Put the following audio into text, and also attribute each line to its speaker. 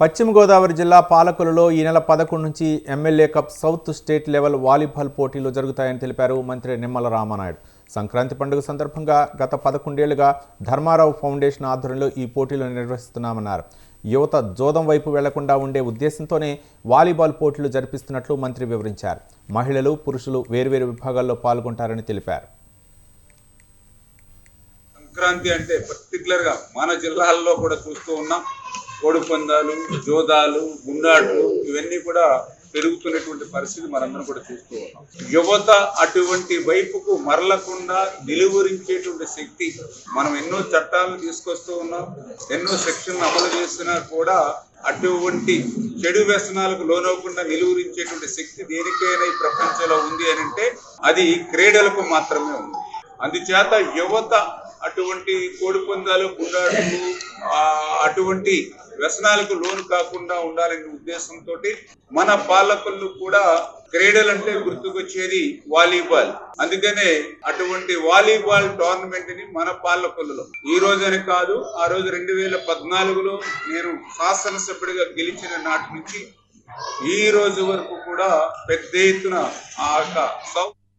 Speaker 1: పశ్చిమ గోదావరి జిల్లా పాలకులలో ఈ నెల పదకొండు నుంచి MLA cup south state level volleyball పోటీలు జరుగుతాయని తెలిపారు మంత్రి నిమ్మల రామానాయుడు. సంక్రాంతి పండుగ సందర్భంగా గత పదకొండేళ్ళుగా ధర్మారావు ఫౌండేషన్ ఆధ్వర్యంలో ఈ పోటీలు నిర్వహిస్తున్నామన్నారు. యువత జోదం వైపు వెళ్ళకుండా ఉండే ఉద్దేశంతోనే వాలీబాల్ పోటీలు జరిపిస్తున్నట్లు మంత్రి వివరించారు. మహిళలు పురుషులు వేర్వేరు విభాగాల్లో పాల్గొంటారని తెలిపారు.
Speaker 2: సంక్రాంతి అంటే పర్టికులర్గా మన జిల్లాల్లో కూడా చూస్తూ ఉన్నాం. కోడిపందాలు జోదాలు గుండాట్లు ఇవన్నీ కూడా పెరుగుతున్నటువంటి పరిస్థితి మనందరం కూడా చూస్తూ ఉన్నాం. యువత అటువంటి వైపుకు మరలకుండా నిలువరించేటువంటి శక్తి మనం ఎన్నో చట్టాలను తీసుకొస్తూ ఉన్నాం ఎన్నో సెక్షన్లు అమలు చేస్తున్నా కూడా అటువంటి చెడు వ్యసనాలకు లోనవకుండా నిలువరించేటువంటి శక్తి దేనికైనా ఈ ప్రపంచంలో ఉంది అని అంటే అది క్రీడలకు మాత్రమే ఉంది. అందుచేత యువత అటువంటి కోడిపందాలు పందాలు అటువంటి వ్యసనాలకు లోను కాకుండా ఉండాలనే ఉద్దేశంతో మన పాలకులు కూడా క్రీడలంటే గుర్తుకొచ్చేది వాలీబాల్. అందుకనే అటువంటి వాలీబాల్ టోర్నమెంట్ని మన పాలకొల్లులో ఈ రోజని కాదు ఆ రోజు రెండు వేల పద్నాలుగులో నేను శాసనసభ్యుడిగా గెలిచిన నాటి నుంచి ఈ రోజు వరకు కూడా పెద్ద ఎత్తున ఆ యొక్క సౌ